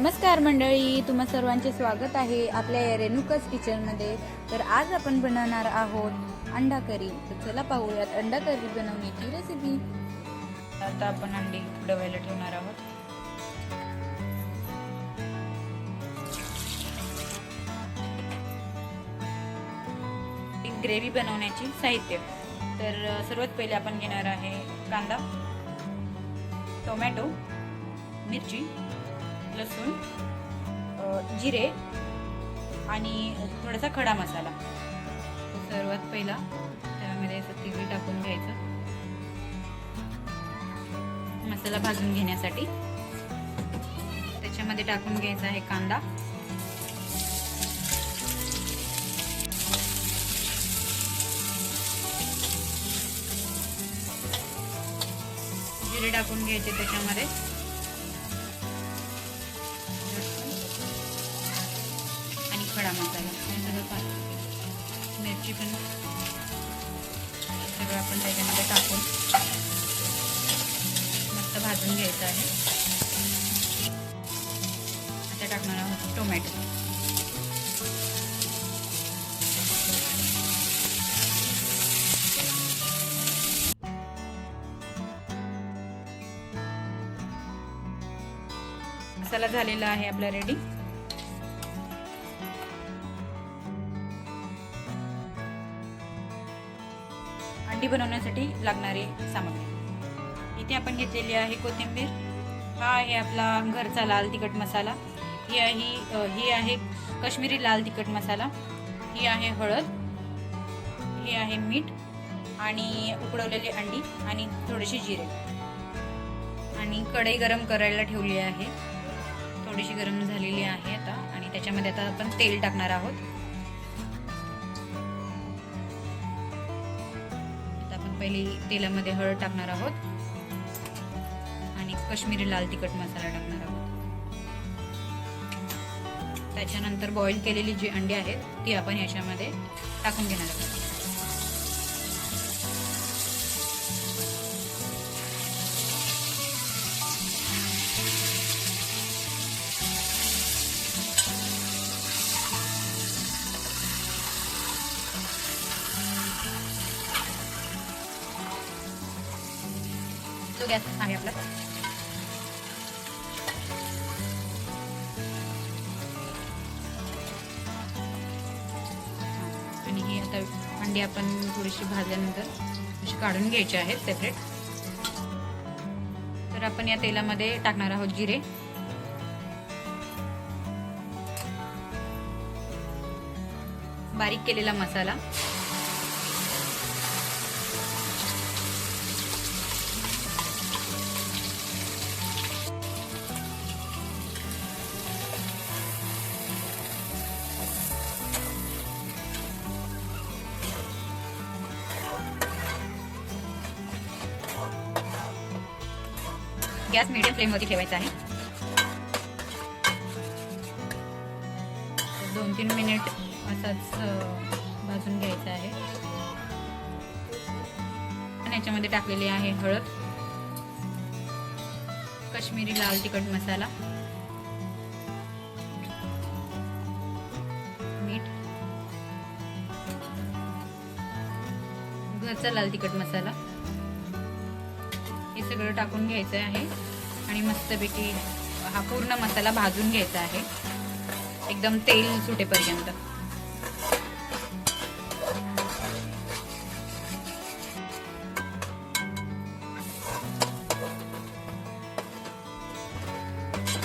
नमस्कार मंडळी तुम्हा सर्वांचे स्वागत आहे आपल्या या रेणुकास किचनमध्ये. तर आज आपण बनवणार आहोत अंडा करी. तर चला पाहूयात अंडा करी बनवण्याची रेसिपी आता आपण अंडी उडवायला ठेवणार आहोत. ग्रेव्ही बनवण्याची साहित्य. तर सर्वात पहिले आपण घेणार आहे कांदा टोमॅटो मिरची लसूण जिरे आणि थोडासा खडा मसाला. सर्वात पहिला त्यामध्ये असं तिघी टाकून घ्यायचं. मसाला भाजून घेण्यासाठी. त्याच्यामध्ये टाकून घ्यायचा आहे कांदा. जिरे टाकून घ्यायचे त्याच्यामध्ये. मसाला हे सगळं पा- मिरची पण सगळं आपण त्याच्यामध्ये टाकून मस्त भाजून घ्यायचं आहे आता टाकणार आहोत टोमॅटो मसाला झालेला आहे आपला रेडी अंडी बनवण्यासाठी लागणारी सामग्री. इथे आपण घेतलेली आहे कोथिंबीर. हा आहे आपला घरचा लाल तिखट मसाला. ही आहे ही आहे कश्मीरी लाल तिखट मसाला. ही आहे हळद. हे आहे मीठ आणि उकडवलेली अंडी आणि थोडेसे जिरे. आणि कढई गरम करायला ठेवली आहे. थोडीशी गरम झालेली आहे आता आणि त्याच्यामध्ये आता आपण तेल टाकणार आहोत. पहिली तेलामध्ये हळद टाकणार आहोत. आणि काश्मीरी लाल तिखट मसाला टाकणार आहोत. त्याच्यानंतर बॉईल केलेली जी अंडी आहेत ती आपण याच्यामध्ये टाकून घेणार आहोत. गॅस आहे आपला. आणि ही आता अंडी आपण थोडीशी भाजल्यानंतर अशी काढून घ्यायची आहेत सेपरेट तर आपण या तेलामध्ये टाकणार आहोत जिरे. बारीक केलेला मसाला. गॅस मिडियम फ्लेमवरती ठेवायचा आहे. दोन तीन मिनिट असाच भाजून घ्यायचा आहे. आणि याच्यामध्ये टाकलेली आहे हळद काश्मीरी लाल तिखट मसाला मीठ घरचा लाल तिखट मसाला हे सगळं टाकून घ्यायचं आहे. आणि मस्तपैकी हा पूर्ण मसाला भाजून घ्यायचा आहे. एकदम तेल सुटेपर्यंत.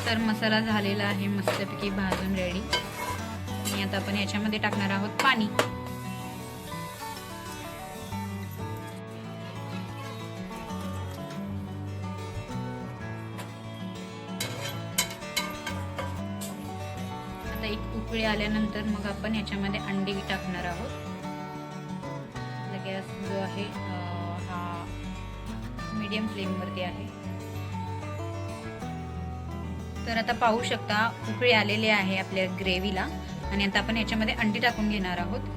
तर मसाला झालेला आहे मस्तपैकी भाजून रेडी आणि आता आपण याच्यामध्ये टाकणार आहोत पाणी. उकळी आल्यानंतर मग आपण याच्यामध्ये अंडी टाकणार आहोत. गॅस जो आहे हा मीडियम फ्लेमवरती आहे. तर आता पाहू शकता उकळी आलेली आहे आपल्या ग्रेव्हीला आणि आता आपण याच्यामध्ये अंडी टाकून घेणार आहोत.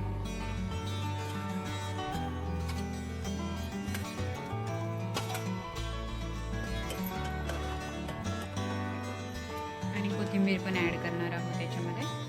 आणि कोथिंबीर पण ॲड करणार आहोत त्याच्यामध्ये